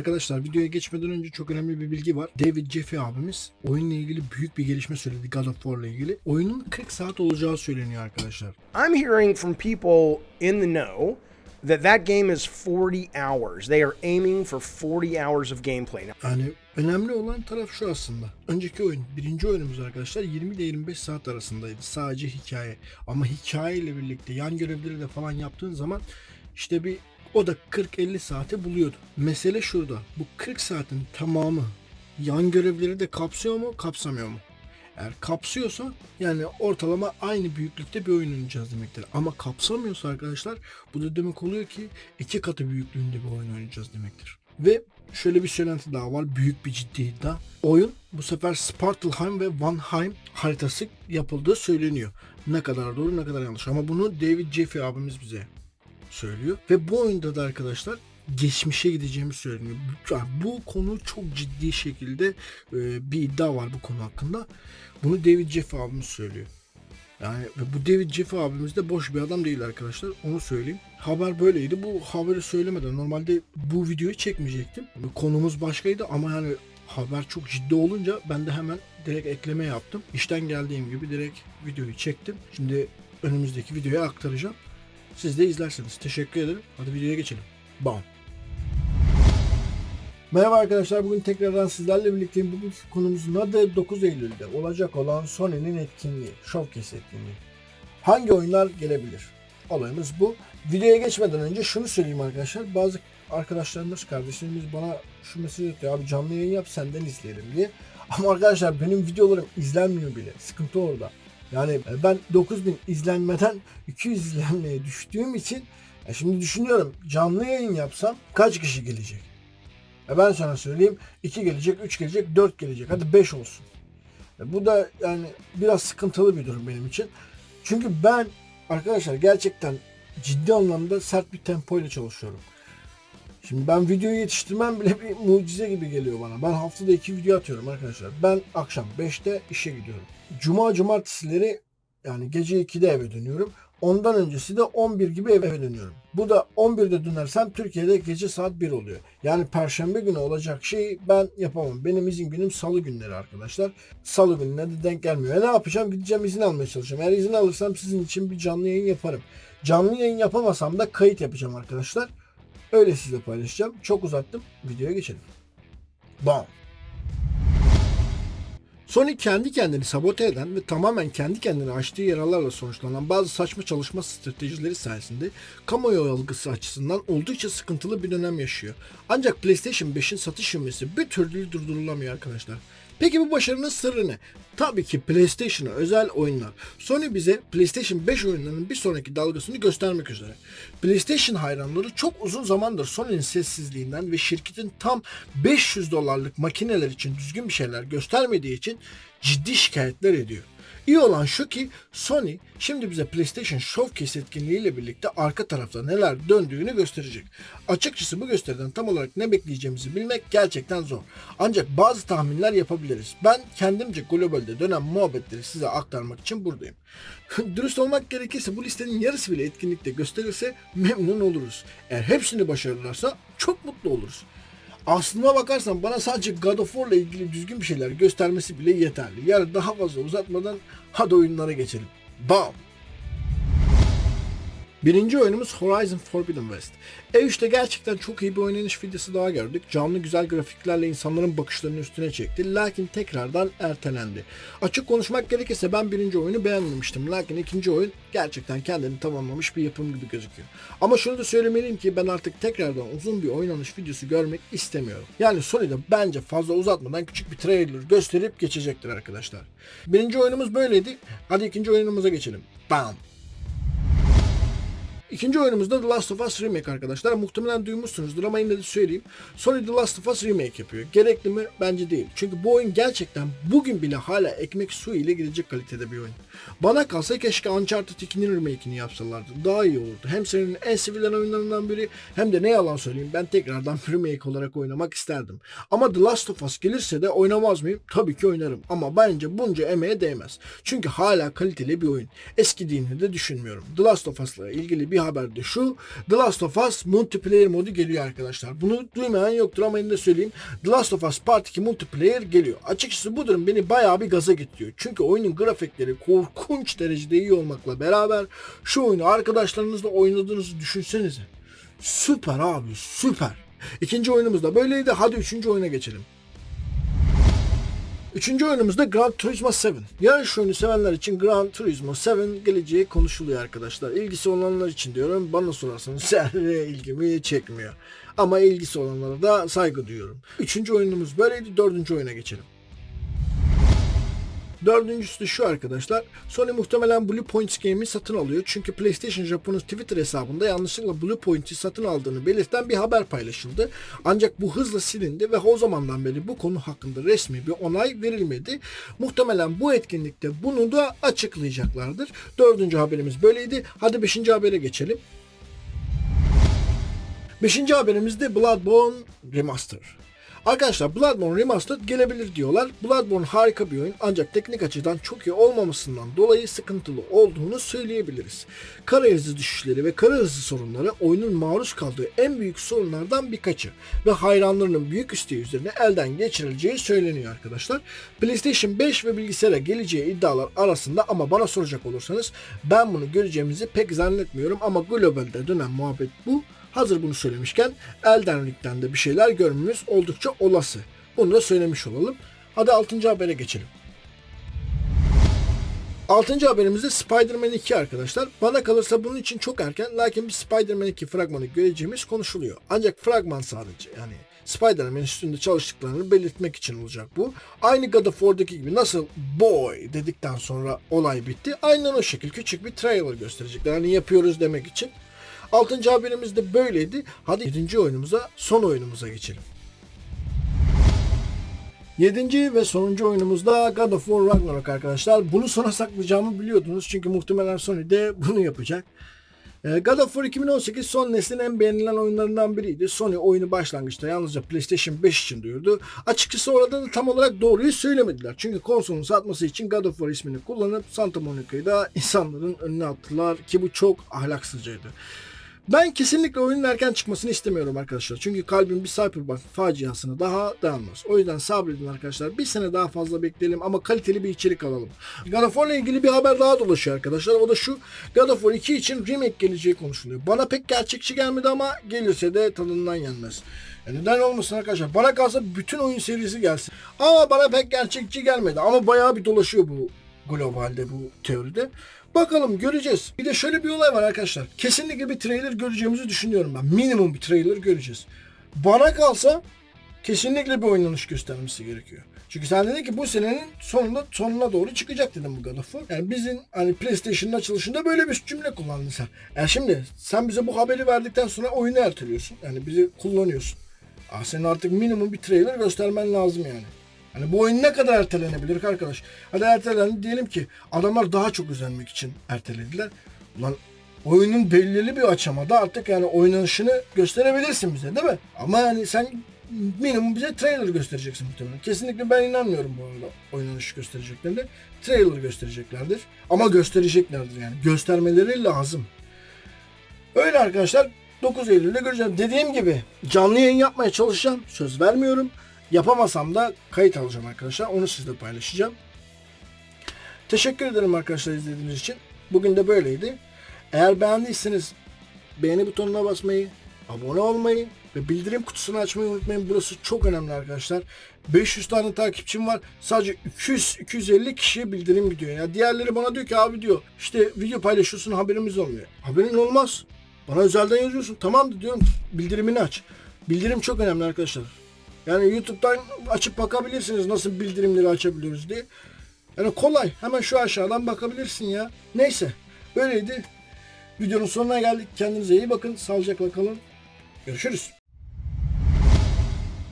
Arkadaşlar videoya geçmeden önce çok önemli bir bilgi var. David Jeffy abimiz oyunla ilgili büyük bir gelişme söyledi God of War ile ilgili. Oyunun 40 saat olacağı söyleniyor arkadaşlar. I'm hearing from people in the know that that game is 40 hours. They are aiming for 40 hours of gameplay. Yani önemli olan taraf şu aslında. Önceki oyun, birinci oyunumuz arkadaşlar 20 ile 25 saat arasındaydı. Sadece hikaye. Ama hikaye ile birlikte yan görevleri de falan yaptığın zaman işte bir o da 40-50 saate buluyordu. Mesele şurada. Bu 40 saatin tamamı yan görevleri de kapsıyor mu, kapsamıyor mu? Eğer kapsıyorsa yani ortalama aynı büyüklükte bir oyun oynayacağız demektir. Ama kapsamıyorsa arkadaşlar bu da demek oluyor ki iki katı büyüklüğünde bir oyun oynayacağız demektir. Ve şöyle bir söylenti daha var. Büyük bir ciddi iddia. Oyun bu sefer Spartalheim ve Vanheim haritası yapıldığı söyleniyor. Ne kadar doğru ne kadar yanlış. Ama bunu David Jeffy abimiz bize söylüyor. Ve bu oyunda da arkadaşlar geçmişe gideceğimiz söyleniyor. Yani bu konu çok ciddi şekilde e, bir iddia var bu konu hakkında. Bunu David Jeff abimiz söylüyor. Yani bu David Jeff abimiz de boş bir adam değil arkadaşlar. Onu söyleyeyim. Haber böyleydi. Bu haberi söylemeden normalde bu videoyu çekmeyecektim. Konumuz başkaydı ama yani haber çok ciddi olunca ben de hemen direkt ekleme yaptım. İşten geldiğim gibi direkt videoyu çektim. Şimdi önümüzdeki videoya aktaracağım. Siz de izlersiniz. Teşekkür ederim. Hadi videoya geçelim. Bam. Merhaba arkadaşlar. Bugün tekrardan sizlerle birlikteyim. Bugün konumuzun adı 9 Eylül'de olacak olan Sony'nin etkinliği. Showcase etkinliği. Hangi oyunlar gelebilir? Olayımız bu. Videoya geçmeden önce şunu söyleyeyim arkadaşlar. Bazı arkadaşlarımız, kardeşlerimiz bana şu mesaj atıyor. Abi canlı yayın yap senden izleyelim diye. Ama arkadaşlar benim videolarım izlenmiyor bile. Sıkıntı orada. Yani e, ben 9000 izlenmeden 200 izlenmeye düştüğüm için ya şimdi düşünüyorum canlı yayın yapsam kaç kişi gelecek? E ben sana söyleyeyim 2 gelecek, 3 gelecek, 4 gelecek. Hadi 5 olsun. E bu da yani biraz sıkıntılı bir durum benim için. Çünkü ben arkadaşlar gerçekten ciddi anlamda sert bir tempo ile çalışıyorum. Şimdi ben videoyu yetiştirmem bile bir mucize gibi geliyor bana. Ben haftada iki video atıyorum arkadaşlar. Ben akşam 5'te işe gidiyorum. Cuma cumartesileri yani gece 2'de eve dönüyorum. Ondan öncesi de 11 gibi eve dönüyorum. Bu da 11'de dönersem Türkiye'de gece saat 1 oluyor. Yani perşembe günü olacak şeyi ben yapamam. Benim izin günüm salı günleri arkadaşlar. Salı gününe de denk gelmiyor. E ne yapacağım? Gideceğim izin almaya çalışacağım. Eğer izin alırsam sizin için bir canlı yayın yaparım. Canlı yayın yapamasam da kayıt yapacağım arkadaşlar. Öyle sizle paylaşacağım. Çok uzattım. Videoya geçelim. Bam. Sony kendi kendini sabote eden ve tamamen kendi kendini açtığı yaralarla sonuçlanan bazı saçma çalışma stratejileri sayesinde kamuoyu algısı açısından oldukça sıkıntılı bir dönem yaşıyor. Ancak PlayStation 5'in satış ivmesi bir türlü durdurulamıyor arkadaşlar. Peki bu başarının sırrı ne? Tabii ki PlayStation'a özel oyunlar. Sony bize PlayStation 5 oyunlarının bir sonraki dalgasını göstermek üzere. PlayStation hayranları çok uzun zamandır Sony'nin sessizliğinden ve şirketin tam 500 dolarlık makineler için düzgün bir şeyler göstermediği için ciddi şikayetler ediyor. İyi olan şu ki Sony şimdi bize PlayStation Showcase etkinliğiyle birlikte arka tarafta neler döndüğünü gösterecek. Açıkçası bu gösteriden tam olarak ne bekleyeceğimizi bilmek gerçekten zor. Ancak bazı tahminler yapabiliriz. Ben kendimce globalde dönen muhabbetleri size aktarmak için buradayım. Dürüst olmak gerekirse bu listenin yarısı bile etkinlikte gösterirse memnun oluruz. Eğer hepsini başarırlarsa çok mutlu oluruz. Aslına bakarsan bana sadece God of War ile ilgili düzgün bir şeyler göstermesi bile yeterli. Yani daha fazla uzatmadan hadi oyunlara geçelim. Bam! Birinci oyunumuz Horizon Forbidden West. E3'te gerçekten çok iyi bir oynanış videosu daha gördük. Canlı güzel grafiklerle insanların bakışlarını üstüne çekti. Lakin tekrardan ertelendi. Açık konuşmak gerekirse ben birinci oyunu beğenmemiştim. Lakin ikinci oyun gerçekten kendini tamamlamış bir yapım gibi gözüküyor. Ama şunu da söylemeliyim ki ben artık tekrardan uzun bir oynanış videosu görmek istemiyorum. Yani Sony bence fazla uzatmadan küçük bir trailer gösterip geçecektir arkadaşlar. Birinci oyunumuz böyleydi. Hadi ikinci oyunumuza geçelim. Bam! İkinci oyunumuzda The Last of Us Remake arkadaşlar. Muhtemelen duymuşsunuzdur ama yine de söyleyeyim. Sony The Last of Us Remake yapıyor. Gerekli mi? Bence değil. Çünkü bu oyun gerçekten bugün bile hala ekmek su ile gidecek kalitede bir oyun. Bana kalsa keşke Uncharted 2'nin remake'ini yapsalardı. Daha iyi olurdu. Hem serinin en sevilen oyunlarından biri hem de ne yalan söyleyeyim ben tekrardan remake olarak oynamak isterdim. Ama The Last of Us gelirse de oynamaz mıyım? Tabii ki oynarım. Ama bence bunca emeğe değmez. Çünkü hala kaliteli bir oyun. Eskidiğini de düşünmüyorum. The Last of Us'la ilgili bir haber de şu. The Last of Us multiplayer modu geliyor arkadaşlar. Bunu duymayan yoktur ama yine de söyleyeyim. The Last of Us Part 2 multiplayer geliyor. Açıkçası bu durum beni bayağı bir gaza getiriyor. Çünkü oyunun grafikleri korkunç derecede iyi olmakla beraber şu oyunu arkadaşlarınızla oynadığınızı düşünsenize. Süper abi süper. İkinci oyunumuz da böyleydi. Hadi üçüncü oyuna geçelim. Üçüncü oyunumuzda Gran Turismo 7. Yarış oyunu sevenler için Gran Turismo 7 geleceği konuşuluyor arkadaşlar. İlgisi olanlar için diyorum. Bana sorarsanız zerre ilgimi çekmiyor. Ama ilgisi olanlara da saygı duyuyorum. Üçüncü oyunumuz böyleydi. Dördüncü oyuna geçelim. Dördüncüsü de şu arkadaşlar. Sony muhtemelen Blue Points Game'i satın alıyor. Çünkü PlayStation Japon'un Twitter hesabında yanlışlıkla Blue Points'i satın aldığını belirten bir haber paylaşıldı. Ancak bu hızla silindi ve o zamandan beri bu konu hakkında resmi bir onay verilmedi. Muhtemelen bu etkinlikte bunu da açıklayacaklardır. Dördüncü haberimiz böyleydi. Hadi beşinci habere geçelim. Beşinci haberimiz de Bloodborne Remaster. Arkadaşlar Bloodborne Remastered gelebilir diyorlar. Bloodborne harika bir oyun ancak teknik açıdan çok iyi olmamasından dolayı sıkıntılı olduğunu söyleyebiliriz. Kara hızı düşüşleri ve kara hızı sorunları oyunun maruz kaldığı en büyük sorunlardan birkaçı ve hayranlarının büyük isteği üzerine elden geçirileceği söyleniyor arkadaşlar. PlayStation 5 ve bilgisayara geleceği iddialar arasında ama bana soracak olursanız ben bunu göreceğimizi pek zannetmiyorum ama globalde dönen muhabbet bu. Hazır bunu söylemişken Elden Ring'den de bir şeyler görmemiz oldukça olası. Bunu da söylemiş olalım. Hadi 6. habere geçelim. 6. haberimizde Spider-Man 2 arkadaşlar. Bana kalırsa bunun için çok erken lakin bir Spider-Man 2 fragmanı göreceğimiz konuşuluyor. Ancak fragman sadece yani Spider-Man üstünde çalıştıklarını belirtmek için olacak bu. Aynı God of War'daki gibi nasıl boy dedikten sonra olay bitti. Aynen o şekil küçük bir trailer gösterecekler. Hani yapıyoruz demek için. Altıncı haberimiz de böyleydi. Hadi yedinci oyunumuza, son oyunumuza geçelim. Yedinci ve sonuncu oyunumuzda God of War Ragnarok arkadaşlar. Bunu sona saklayacağımı biliyordunuz çünkü muhtemelen Sony de bunu yapacak. Ee, God of War 2018 son neslin en beğenilen oyunlarından biriydi. Sony oyunu başlangıçta yalnızca PlayStation 5 için duyurdu. Açıkçası orada da tam olarak doğruyu söylemediler. Çünkü konsolun satması için God of War ismini kullanıp Santa Monica'yı da insanların önüne attılar ki bu çok ahlaksızcaydı. Ben kesinlikle oyunun erken çıkmasını istemiyorum arkadaşlar. Çünkü kalbim bir Cyberpunk faciasına daha dayanmaz. O yüzden sabredin arkadaşlar. Bir sene daha fazla bekleyelim ama kaliteli bir içerik alalım. God of War ile ilgili bir haber daha dolaşıyor arkadaşlar. O da şu. God of War 2 için remake geleceği konuşuluyor. Bana pek gerçekçi gelmedi ama gelirse de tadından yenmez. E neden olmasın arkadaşlar? Bana kalsa bütün oyun serisi gelsin. Ama bana pek gerçekçi gelmedi. Ama bayağı bir dolaşıyor bu globalde bu teoride. Bakalım göreceğiz. Bir de şöyle bir olay var arkadaşlar. Kesinlikle bir trailer göreceğimizi düşünüyorum ben. Minimum bir trailer göreceğiz. Bana kalsa kesinlikle bir oynanış göstermesi gerekiyor. Çünkü sen dedin ki bu senenin sonunda sonuna doğru çıkacak dedim bu God of War. Yani bizim hani PlayStation'ın açılışında böyle bir cümle kullandın sen. Yani şimdi sen bize bu haberi verdikten sonra oyunu erteliyorsun. Yani bizi kullanıyorsun. Aa, senin artık minimum bir trailer göstermen lazım yani. Hani bu oyun ne kadar ertelenebilir ki arkadaş? Hadi ertelendi diyelim ki adamlar daha çok özenmek için ertelediler. Ulan oyunun belirli bir aşamada artık yani oynanışını gösterebilirsin bize değil mi? Ama yani sen minimum bize trailer göstereceksin muhtemelen. Kesinlikle ben inanmıyorum bu arada oynanış göstereceklerine. Trailer göstereceklerdir. Ama göstereceklerdir yani. Göstermeleri lazım. Öyle arkadaşlar 9 Eylül'de göreceğim. Dediğim gibi canlı yayın yapmaya çalışacağım. Söz vermiyorum. Yapamasam da kayıt alacağım arkadaşlar. Onu sizle paylaşacağım. Teşekkür ederim arkadaşlar izlediğiniz için. Bugün de böyleydi. Eğer beğendiyseniz beğeni butonuna basmayı, abone olmayı ve bildirim kutusunu açmayı unutmayın. Burası çok önemli arkadaşlar. 500 tane takipçim var. Sadece 200-250 kişiye bildirim gidiyor. Ya diğerleri bana diyor ki abi diyor işte video paylaşıyorsun haberimiz olmuyor. Haberin olmaz. Bana özelden yazıyorsun. Tamam diyorum bildirimini aç. Bildirim çok önemli arkadaşlar. Yani YouTube'dan açıp bakabilirsiniz nasıl bildirimleri açabiliyoruz diye. Yani kolay. Hemen şu aşağıdan bakabilirsin ya. Neyse. Böyleydi. Videonun sonuna geldik. Kendinize iyi bakın. Sağlıcakla kalın. Görüşürüz.